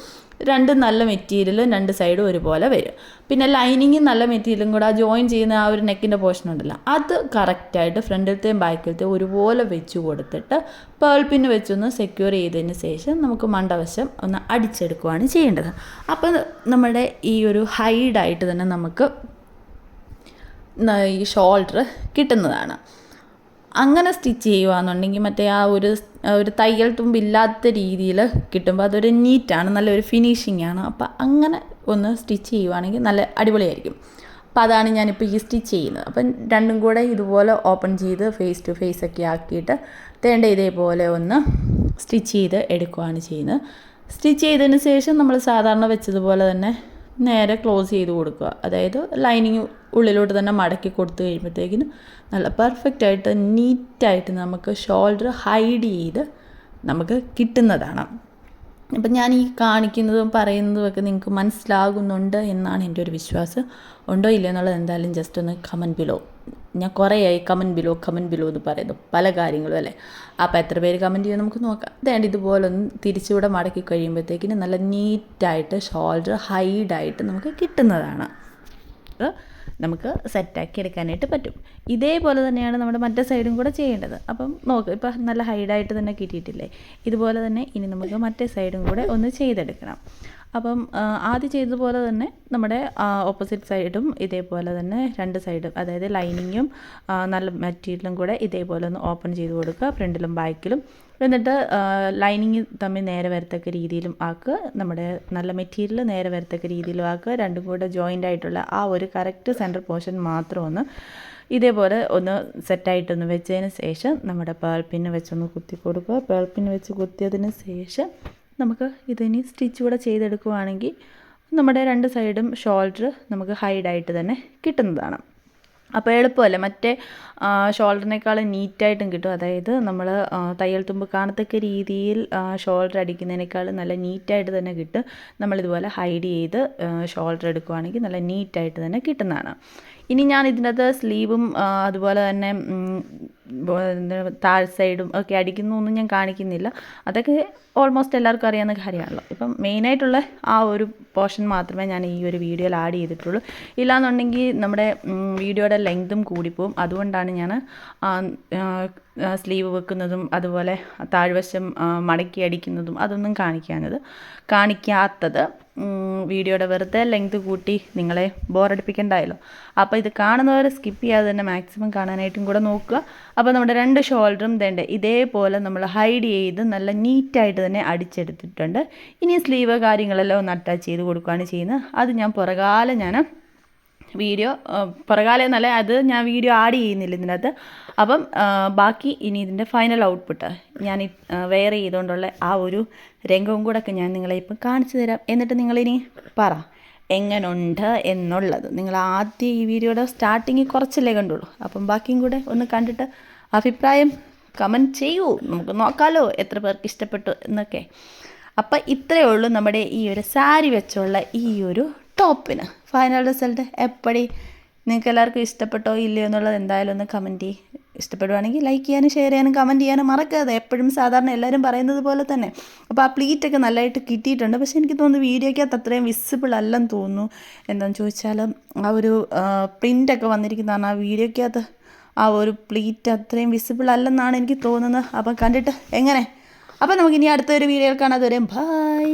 രണ്ട് നല്ല മെറ്റീരിയലും രണ്ട് സൈഡും ഒരുപോലെ വരും. പിന്നെ ലൈനിങ്ങും നല്ല മെറ്റീരിയലും കൂടെ ആ ജോയിൻ ചെയ്യുന്ന ആ ഒരു നെക്കിന്റെ പോർഷൻ ഉണ്ടല്ലോ അത് കറക്റ്റായിട്ട് ഫ്രണ്ടിലത്തെയും ബാക്കിലത്തെയും ഒരുപോലെ വെച്ച് കൊടുത്തിട്ട് പേൾപ്പിന് വെച്ചൊന്ന് സെക്യൂർ ചെയ്തതിന് ശേഷം നമുക്ക് മണ്ടവശം ഒന്ന് അടിച്ചെടുക്കുകയാണ് ചെയ്യേണ്ടത്. അപ്പോൾ നമ്മുടെ ഈ ഒരു ഹൈഡായിട്ട് തന്നെ നമുക്ക് ഈ ഷോൾഡർ കിട്ടുന്നതാണ്. അങ്ങനെ സ്റ്റിച്ച് ചെയ്യുകയാണെന്നുണ്ടെങ്കിൽ മറ്റേ ആ ഒരു ഒരു തയ്യൽ തുമ്പില്ലാത്ത രീതിയിൽ കിട്ടുമ്പോൾ അതൊരു നീറ്റാണ് നല്ലൊരു ഫിനിഷിംഗ് ആണ്. അപ്പോൾ അങ്ങനെ ഒന്ന് സ്റ്റിച്ച് ചെയ്യുവാണെങ്കിൽ നല്ല അടിപൊളിയായിരിക്കും. അപ്പോൾ അതാണ് ഞാനിപ്പോൾ ഈ സ്റ്റിച്ച് ചെയ്യുന്നത്. അപ്പം രണ്ടും കൂടെ ഇതുപോലെ ഓപ്പൺ ചെയ്ത് ഫേസ് ടു ഫേസ് ഒക്കെ ആക്കിയിട്ട് തേണ്ട ഇതേപോലെ ഒന്ന് സ്റ്റിച്ച് ചെയ്ത് എടുക്കുകയാണ് ചെയ്യുന്നത്. സ്റ്റിച്ച് ചെയ്തതിന് ശേഷം നമ്മൾ സാധാരണ വെച്ചതുപോലെ തന്നെ നേരെ ക്ലോസ് ചെയ്ത് കൊടുക്കുക. അതായത് ലൈനിങ് ഉള്ളിലോട്ട് തന്നെ മടക്കി കൊടുത്തു കഴിയുമ്പോഴത്തേക്കിന് നല്ല പെർഫെക്റ്റ് ആയിട്ട് നീറ്റായിട്ട് നമുക്ക് ഷോൾഡർ ഹൈഡ് ചെയ്ത് നമുക്ക് കിട്ടുന്നതാണ്. അപ്പം ഞാൻ ഈ കാണിക്കുന്നതും പറയുന്നതും ഒക്കെ നിങ്ങൾക്ക് മനസ്സിലാകുന്നുണ്ട് എന്നാണ് എന്റെ ഒരു വിശ്വാസം. ഉണ്ടോ ഇല്ലയോ എന്നുള്ളത് എന്തായാലും ജസ്റ്റ് ഒന്ന് കമന്റ് ബിലോ ഞാൻ കുറേയായി കമന്റ് ബിലോ കമന്റ് ബിലോ എന്ന് പറയുന്നു. പല കാര്യങ്ങളും അല്ലേ? അപ്പോൾ എത്ര പേര് കമന്റ് ചെയ്യുക നമുക്ക് നോക്കാം. അതേണ്ട ഇതുപോലെ ഒന്ന് തിരിച്ചുകൂടെ മടക്കി കഴിയുമ്പോഴത്തേക്കിന് നല്ല നീറ്റായിട്ട് ഷോൾഡർ ഹൈഡായിട്ട് നമുക്ക് കിട്ടുന്നതാണ്. നമുക്ക് സെറ്റാക്കി എടുക്കാനായിട്ട് പറ്റും. ഇതേപോലെ തന്നെയാണ് നമ്മുടെ മറ്റേ സൈഡും കൂടെ ചെയ്യേണ്ടത്. അപ്പം നോക്ക് ഇപ്പം നല്ല ഹൈഡായിട്ട് തന്നെ കിട്ടിയിട്ടില്ലേ? ഇതുപോലെ തന്നെ ഇനി നമുക്ക് മറ്റേ സൈഡും കൂടെ ഒന്ന് ചെയ്തെടുക്കണം. അപ്പം ആദ്യം ചെയ്തതുപോലെ തന്നെ നമ്മുടെ ഓപ്പോസിറ്റ് സൈഡും ഇതേപോലെ തന്നെ രണ്ട് സൈഡും അതായത് ലൈനിങ്ങും നല്ല മെറ്റീരിയലും കൂടെ ഇതേപോലെ ഒന്ന് ഓപ്പൺ ചെയ്ത് കൊടുക്കുക ഫ്രണ്ടിലും ബാക്കിലും എന്നിട്ട് ലൈനിങ് തമ്മിൽ നേരെ വരത്തക്ക രീതിയിലും ആക്കുക നമ്മുടെ നല്ല മെറ്റീരിയൽ നേരെ വരത്തക്ക രീതിയിലും ആക്കുക രണ്ടും കൂടെ ജോയിന്റ് ആയിട്ടുള്ള ആ ഒരു കറക്റ്റ് സെന്റർ പോർഷൻ മാത്രം ഒന്ന് ഇതേപോലെ ഒന്ന് സെറ്റായിട്ടൊന്ന് വെച്ചതിന് ശേഷം നമ്മുടെ പേൾപ്പിന് വെച്ചൊന്ന് കുത്തി കൊടുക്കുക. പേൾപ്പിന് വെച്ച് കുത്തിയതിന് ശേഷം നമുക്ക് ഇതിനി സ്റ്റിച്ച് കൂടെ ചെയ്തെടുക്കുവാണെങ്കിൽ നമ്മുടെ രണ്ട് സൈഡും ഷോൾഡർ നമുക്ക് ഹൈഡായിട്ട് തന്നെ കിട്ടുന്നതാണ്. അപ്പോൾ എളുപ്പമല്ല? മറ്റേ ഷോൾഡറിനേക്കാൾ നീറ്റായിട്ടും കിട്ടും. അതായത് നമ്മൾ തയ്യൽ തുമ്പ് കാണത്തക്ക രീതിയിൽ ഷോൾഡർ അടിക്കുന്നതിനേക്കാൾ നല്ല നീറ്റായിട്ട് തന്നെ കിട്ടും. നമ്മളിതുപോലെ ഹൈഡ് ചെയ്ത് ഷോൾഡർ എടുക്കുവാണെങ്കിൽ നല്ല നീറ്റായിട്ട് തന്നെ കിട്ടുന്നതാണ്. ഇനി ഞാൻ ഇതിനകത്ത് സ്ലീവും അതുപോലെ തന്നെ താഴ് സൈഡും ഒക്കെ അടിക്കുന്നു ഒന്നും ഞാൻ കാണിക്കുന്നില്ല. അതൊക്കെ ഓൾമോസ്റ്റ് എല്ലാവർക്കും അറിയാവുന്ന കാര്യമാണല്ലോ. ഇപ്പം മെയിനായിട്ടുള്ള ആ ഒരു പോർഷൻ മാത്രമേ ഞാൻ ഈ ഒരു വീഡിയോയിൽ ആഡ് ചെയ്തിട്ടുള്ളൂ. ഇല്ലാന്നുണ്ടെങ്കിൽ നമ്മുടെ വീഡിയോയുടെ ലെങ്തും കൂടിപ്പോവും. അതുകൊണ്ടാണ് ഞാൻ സ്ലീവ് വെക്കുന്നതും അതുപോലെ താഴ്വശം മടക്കി അടിക്കുന്നതും അതൊന്നും കാണിക്കാനത് കാണിക്കാത്തത് വീഡിയോയുടെ വെറുതെ ലെങ്ത് കൂട്ടി നിങ്ങളെ ബോറടിപ്പിക്കണ്ടായല്ലോ അപ്പോൾ ഇത് കാണുന്നവർ സ്കിപ്പ് ചെയ്യാതെ തന്നെ മാക്സിമം കാണാനായിട്ടും കൂടെ നോക്കുക. അപ്പോൾ നമ്മുടെ രണ്ട് ഷോൾഡറും തേണ്ട ഇതേപോലെ നമ്മൾ ഹൈഡ് ചെയ്ത് നല്ല നീറ്റായിട്ട് തന്നെ അടിച്ചെടുത്തിട്ടുണ്ട്. ഇനി സ്ലീവ് കാര്യങ്ങളെല്ലാം ഒന്ന് അറ്റാച്ച് ചെയ്ത് കൊടുക്കുകയാണ് ചെയ്യുന്നത്. അത് ഞാൻ പുറകാലം ഞാൻ വീഡിയോ പുറകാലെ നല്ല അത് ഞാൻ വീഡിയോ ആഡ് ചെയ്യുന്നില്ല ഇതിനകത്ത്. അപ്പം ബാക്കി ഇനി ഇതിന്റെ ഫൈനൽ ഔട്ട്പുട്ട് ഞാൻ വെയർ ചെയ്തുകൊണ്ടുള്ള ആ ഒരു രംഗവും കൂടെ ഒക്കെ ഞാൻ നിങ്ങളെ ഇപ്പം കാണിച്ചു തരാം. എന്നിട്ട് നിങ്ങളിനി പറ എങ്ങനുണ്ട് എന്നുള്ളത്. നിങ്ങൾ ആദ്യം ഈ വീഡിയോയുടെ സ്റ്റാർട്ടിങ്ങിൽ കുറച്ചല്ലേ കണ്ടുള്ളൂ. അപ്പം ബാക്കിയും കൂടെ ഒന്ന് കണ്ടിട്ട് അഭിപ്രായം കമന്റ് ചെയ്യൂ. നമുക്ക് നോക്കാമല്ലോ എത്ര പേർക്ക് ഇഷ്ടപ്പെട്ടു എന്നൊക്കെ. അപ്പം ഇത്രയേ ഉള്ളൂ നമ്മുടെ ഈ ഒരു സാരി വെച്ചുള്ള ഈ ഒരു ടോപ്പിന് ഫൈനൽ റിസൾട്ട് എപ്പടി നിങ്ങൾക്ക് എല്ലാവർക്കും ഇഷ്ടപ്പെട്ടോ ഇല്ലയോ എന്നുള്ളത് എന്തായാലും ഒന്ന് കമന്റ് ചെയ്യും ഇഷ്ടപ്പെടുവാണെങ്കിൽ ലൈക്ക് ചെയ്യാനും ഷെയർ ചെയ്യാനും കമന്റ് ചെയ്യാനും മറക്കാതെ എപ്പോഴും സാധാരണ എല്ലാവരും പറയുന്നത് പോലെ തന്നെ. അപ്പോൾ ആ പ്ലീറ്റൊക്കെ നല്ലതായിട്ട് കിട്ടിയിട്ടുണ്ട്. പക്ഷേ എനിക്ക് തോന്നുന്നു വീഡിയോയ്ക്കകത്ത് അത്രയും വിസിബിൾ അല്ലെന്ന് തോന്നുന്നു. എന്താണെന്ന് ചോദിച്ചാൽ ആ ഒരു പ്രിന്റൊക്കെ വന്നിരിക്കുന്നതാണ്. ആ വീഡിയോയ്ക്കകത്ത് ആ ഒരു പ്ലീറ്റ് അത്രയും വിസിബിൾ അല്ലെന്നാണ് എനിക്ക് തോന്നുന്നത്. അപ്പം കണ്ടിട്ട് എങ്ങനെ? അപ്പം നമുക്കിനി അടുത്തൊരു വീഡിയോയിൽ കാണാതെ വരും ബായ്